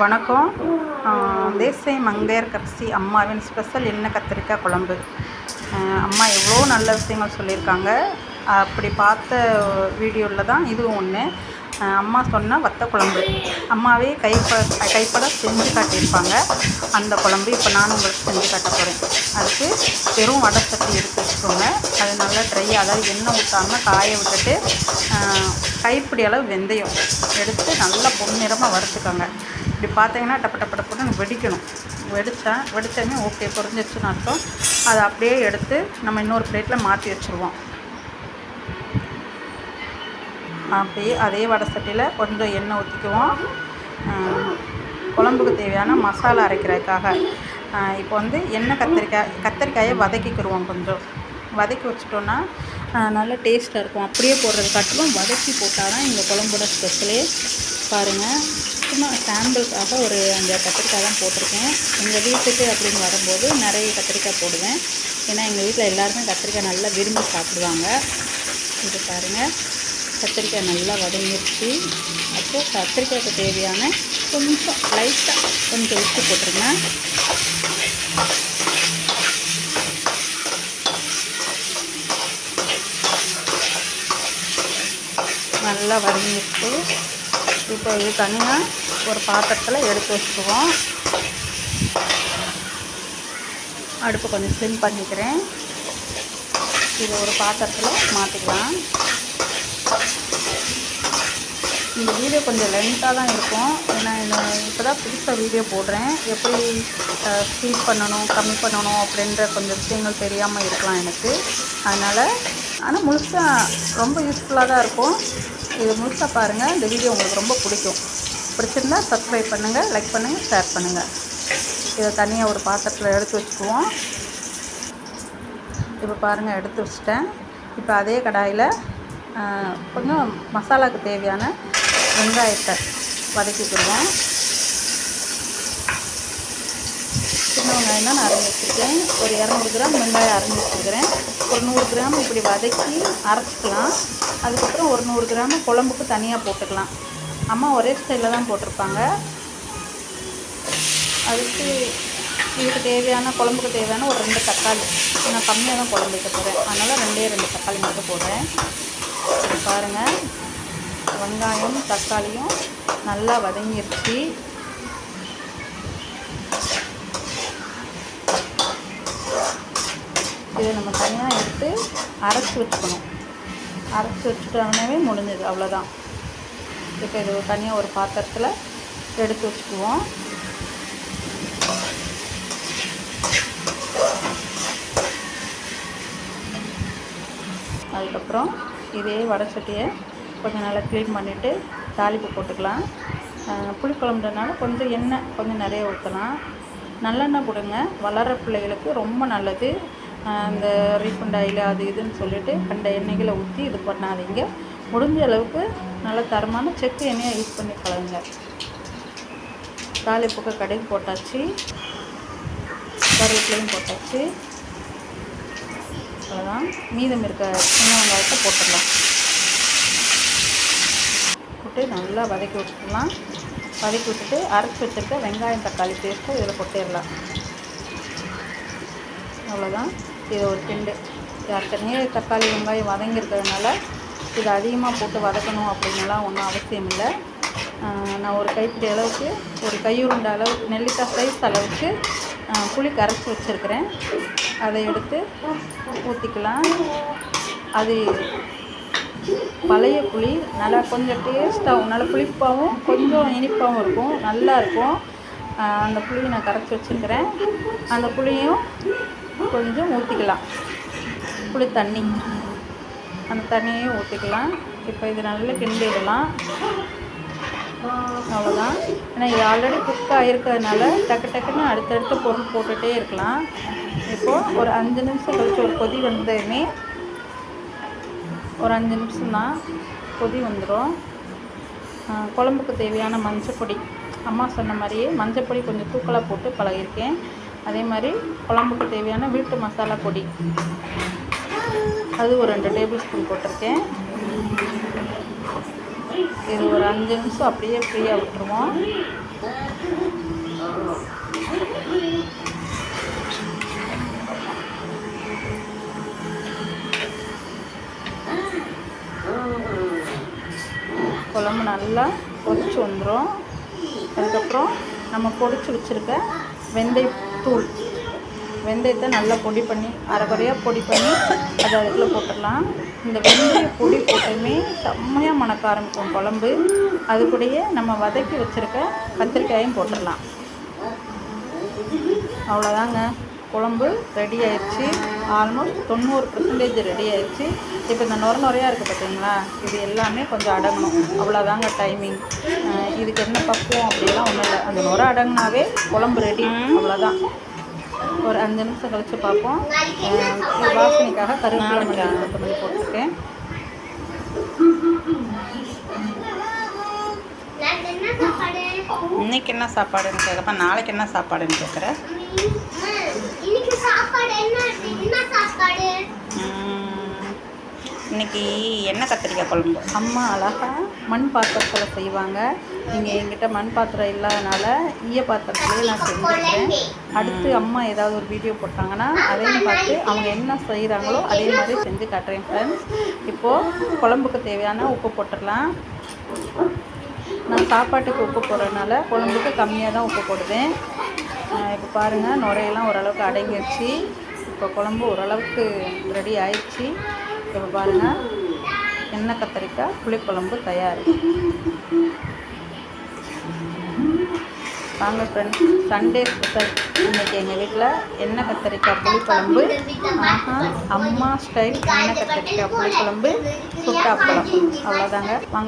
வணக்கம். தேசிய மங்கையர்கரசி அம்மாவின் ஸ்பெஷல் என்ன கத்திரிக்காய் குழம்பு. அம்மா எவ்வளோ நல்ல விஷயங்கள் சொல்லியிருக்காங்க. அப்படி பார்த்த வீடியோவில் தான் இதுவும் ஒன்று அம்மா சொன்ன வத்த குழம்பு. அம்மாவே கைப்ப கைப்பட செஞ்சு காட்டியிருப்பாங்க. அந்த குழம்பு இப்போ நான் உங்களுக்கு செஞ்சு காட்ட போகிறேன் அதுக்கு வெறும் வடை சட்டி எடுத்து வச்சுக்கோங்க. அது நல்லா ட்ரை அதாவது எண்ணெய் ஊற்றாமல் காய விட்டுட்டு கைப்பிடி அளவு வெந்தயம் எடுத்து நல்லா பொன்னிறமாக வறுத்துக்கோங்க. இப்படி பார்த்தீங்கன்னா டப்ப டப்ப டப்புன்னு வெடிக்கணும். வெடித்தேன் வெடித்தோடனே ஓகே பொரிஞ்சிருச்சுன்னு அர்த்தம். அதை அப்படியே எடுத்து நம்ம இன்னொரு பிளேட்டில் மாற்றி வச்சுருவோம். அப்படியே அதே வடை சட்டியில் கொஞ்சம் எண்ணெய் ஊற்றிக்குவோம் குழம்புக்கு தேவையான மசாலா அரைக்கிறதுக்காக. இப்போ வந்து எண்ணெய் கத்திரிக்காய் கத்திரிக்காயை வதக்கிக்கிடுவோம் கொஞ்சம். வதக்கி வச்சிட்டோன்னா நல்ல டேஸ்ட்டாக இருக்கும். அப்படியே போடுறது காட்டிலும் வதக்கி போட்டால் தான் எங்கள் குழம்போட ஸ்பெஷலே பாருங்கள் சும்மா சாம்பிளுக்காக ஒரு அந்த கத்திரிக்காய் தான் போட்டிருக்கேன். எங்கள் வீட்டுக்கு அப்படின்னு வரும்போது நிறைய கத்திரிக்காய் போடுவேன். ஏன்னா எங்கள் வீட்டில் எல்லாருமே கத்திரிக்காய் நல்லா விரும்பி சாப்பிடுவாங்க. இது பாருங்கள் கத்திரிக்காய் நல்லா வதங்கிடுச்சு அப்போது கத்திரிக்காய்க்கு தேவையான கொஞ்சம் லைட்டாக கொஞ்சம் உப்பு போட்டுருங்க நல்லா வதங்கிட்டு இப்போ இது தனியாக ஒரு பாத்திரத்தில் எடுத்து வச்சுக்குவோம். அடுப்பு கொஞ்சம் ஸ்லிம் பண்ணிக்கிறேன். இது ஒரு பாத்திரத்தில் மாற்றிக்கலாம் இந்த வீடியோ கொஞ்சம் லென்த்தாக தான் இருக்கும். ஏன்னா இப்போ தான் புதுசாக வீடியோ போடுறேன். எப்படி ஸ்பீட் பண்ணணும் கம்மி பண்ணணும் அப்படின்ற கொஞ்சம் விஷயங்கள் தெரியாமல் இருக்கலாம் எனக்கு. அதனால் ஆனால் முழுசாக ரொம்ப யூஸ்ஃபுல்லாக தான் இருக்கும். இது முழுசாக பாருங்கள் இந்த வீடியோ உங்களுக்கு ரொம்ப பிடிக்கும். பிடிச்சிருந்தா சப்ஸ்கிரைப் பண்ணுங்கள் லைக் பண்ணுங்கள் ஷேர் பண்ணுங்கள் இதை தனியாக ஒரு பாத்திரத்தில் எடுத்து வச்சுக்குவோம். இப்போ பாருங்கள் எடுத்து வச்சுட்டேன். இப்போ அதே கடாயில் கொஞ்சம் மசாலாவுக்கு தேவையான வெங்காயத்தை வதக்கிக்கிடுவோம் சின்ன வெங்காயம் தான் நான் அரைஞ்சி வச்சுருக்கேன். ஒரு இரநூறு கிராம் வெங்காயம் அரைஞ்சி வச்சுருக்கிறேன். ஒரு நூறு கிராம் இப்படி வதக்கி அரைச்சிக்கலாம். அதுக்கப்புறம் ஒரு நூறு கிராம் குழம்புக்கு தனியாக போட்டுக்கலாம். அம்மா ஒரே ஸ்டைலில் தான் போட்டிருப்பாங்க. அதுக்கு இதுக்கு தேவையான குழம்புக்கு தேவையான ஒரு ரெண்டு தக்காளி. நான் கம்மியாக தான் குழம்பு வைக்க போகிறேன் அதனால் ரெண்டே ரெண்டு தக்காளி மட்டும் போடுறேன். பாருங்கள் வெங்காயம் தக்காளியும் நல்லா வதங்கிருச்சு. இதை நம்ம தனியாக எடுத்து அரைச்சி வச்சுக்கணும். அரைச்சி வச்சுட்டோம்னாவே முடிஞ்சது அவ்வளோதான். இப்போ இது தனியாக ஒரு பாத்திரத்தில் எடுத்து வச்சுக்குவோம். அதுக்கப்புறம் இதே வடை சட்டியை கொஞ்சம் நல்லா க்ளீன் பண்ணிவிட்டு தாளிப்பு போட்டுக்கலாம். புளிக்குழம்புனால கொஞ்சம் எண்ணெய் கொஞ்சம் நிறைய ஊற்றலாம் நல்லெண்ணெய் கொடுங்க வளர பிள்ளைகளுக்கு ரொம்ப நல்லது. அந்த ரீஃபண்ட் ஆயில் அது இதுன்னு சொல்லிவிட்டு கண்ட எண்ணெய்களை ஊற்றி இது பண்ணாதீங்க. முடிஞ்ச அளவுக்கு நல்ல தரமான செக்கு எண்ணெயை யூஸ் பண்ணி கலங்க. தாளிப்புக்கு கடுகு போட்டாச்சு. கருவேப்பிலையும் போட்டாச்சு. அவ்வளோதான் மீதம் இருக்க சின்ன வெங்காயத்தை போட்டுடலாம். போட்டு நல்லா வதக்கி விட்டுக்கலாம். வதக்கி விட்டுட்டு அரைச்சி வச்சுருக்க வெங்காயம் தக்காளி பேஸ்ட்டு இதில் கொட்டிடலாம். அவ்வளோதான் இது ஒரு திண்டு ஏற்கனவே தக்காளி வெங்காயம் வதங்கியிருக்கிறதுனால இது அதிகமாக போட்டு வதக்கணும் அப்படின்லாம் ஒன்றும் அவசியம் இல்லை. நான் ஒரு கைப்பிடி அளவுக்கு ஒரு கையுருண்ட அளவுக்கு நெல்லிக்காய் சைஸ் அளவுக்கு புளி கரைச்சி வச்சுருக்கிறேன். அதை எடுத்து ஊற்றிக்கலாம் அது பழைய புளி நல்லா கொஞ்சம் டேஸ்ட்டாகவும் நல்லா புளிப்பாகவும் கொஞ்சம் இனிப்பாகவும் இருக்கும். நல்லா இருக்கும். அந்த புளியை நான் கரைச்சி வச்சுருக்கிறேன். அந்த புளியும் கொஞ்சம் ஊற்றிக்கலாம் புளி தண்ணி. அந்த தண்ணியையும் ஊற்றிக்கலாம் இப்போ இது நல்லா கிண்டிடலாம். அவ்வளோதான் ஏன்னா இது ஆல்ரெடி குக் ஆகிருக்கிறதுனால டக்கு டக்குன்னு அடுத்தடுத்து பொருள் போட்டுகிட்டே இருக்கலாம். இப்போது ஒரு அஞ்சு நிமிஷம் கழிச்சு ஒரு கொதி வந்ததுமே ஒரு அஞ்சு நிமிஷம் தான் கொதி வந்துடும். குழம்புக்கு தேவையான மஞ்சப்பொடி. அம்மா சொன்ன மாதிரியே மஞ்சப்பொடி கொஞ்சம் தூக்கலாக போட்டு பழகிருக்கேன் அதே மாதிரி குழம்புக்கு தேவையான வீட்டு மசாலா பொடி. அது ஒரு ரெண்டு டேபிள் ஸ்பூன் போட்டிருக்கேன். இது ஒரு அஞ்சு நிமிஷம் அப்படியே ஃப்ரீயாக விட்டுருவோம். நம்ம நல்லா பொறிச்சு வந்துடும் அதுக்கப்புறம் நம்ம பொடிச்சு வச்சுருக்க வெந்தயத்தூள். வெந்தயத்தை நல்லா பொடி பண்ணி அரைக்குறையாக பொடி பண்ணி அதை அதுக்குள்ளே போட்டுடலாம். இந்த வெந்தய பொடி போட்டுமே செம்மையாக மணக்க ஆரம்பிக்கும் குழம்பு. அது கூடயே நம்ம வதக்கி வச்சுருக்க கத்திரிக்காயும் போட்டுடலாம். அவ்வளோதாங்க. குழம்பு ரெடி ஆயிடுச்சு. ஆல்மோஸ்ட் தொண்ணூறு பர்சன்டேஜ் ரெடி ஆயிடுச்சு. இப்போ இந்த நுர நுறையாக இருக்குது பார்த்தீங்களா இது எல்லாமே கொஞ்சம் அடங்கணும். அவ்வளோதாங்க டைமிங் இதுக்கு என்ன பக்குவம் அப்படிலாம் ஒன்றும் இல்லை. அந்த நுர அடங்கினாவே குழம்பு ரெடி அவ்வளோதான் ஒரு அஞ்சு நிமிஷம் கழித்து பார்ப்போம். வாசனைக்காக கருவேப்பிலை மல்லி கொத்தமல்லி போட்டிருக்கேன். நாளைக்கு என்ன சாப்பாடு இன்னைக்கு என்ன சாப்பாடுன்னு கேட்குறப்ப நாளைக்கு என்ன சாப்பாடுன்னு கேட்குறேன் இன்னைக்கு சாப்பாடு என்ன என்ன சாப்பாடு? இன்னைக்கு எண்ணெய் கத்திரிக்காய் குழம்பு? அம்மா அழகா மண் பாத்திரத்தில் செய்வாங்க. நீங்கள் என்கிட்ட மண் பாத்திரம் இல்லாதனால ஈய பாத்திரத்துலேயே நான் செஞ்சுருக்கேன் அடுத்து அம்மா ஏதாவது ஒரு வீடியோ போட்டாங்கன்னா அதையும் பார்த்து அவங்க என்ன செய்கிறாங்களோ அதே மாதிரி செஞ்சு காட்டுறேன் ஃப்ரெண்ட்ஸ் இப்போது குழம்புக்கு தேவையான உப்பு போட்டுடலாம். நான் சாப்பாட்டுக்கு உப்பு போடுறதுனால குழம்புக்கு கம்மியாக தான் உப்பு போடுவேன். இப்போ பாருங்கள் நுரையெல்லாம் ஓரளவுக்கு அடங்கிடுச்சு இப்போ குழம்பு ஓரளவுக்கு ரெடி ஆயிடுச்சு இப்போ பாருங்கள் எண்ணெய் கத்திரிக்காய் புளிக்குழம்பு தயார். வாங்க ஃப்ரெண்ட்ஸ் சண்டே ஸ்பெஷல் இன்னைக்கு எங்கள் வீட்டில் எண்ணெய் கத்திரிக்காய் புளிக்குழம்பு. ஆஹா அம்மா ஸ்டைல் எண்ணெய் கத்திரிக்காய் புளிக்குழம்பு சுட்டாப்பழம் அவ்வளோதாங்க வாங்க.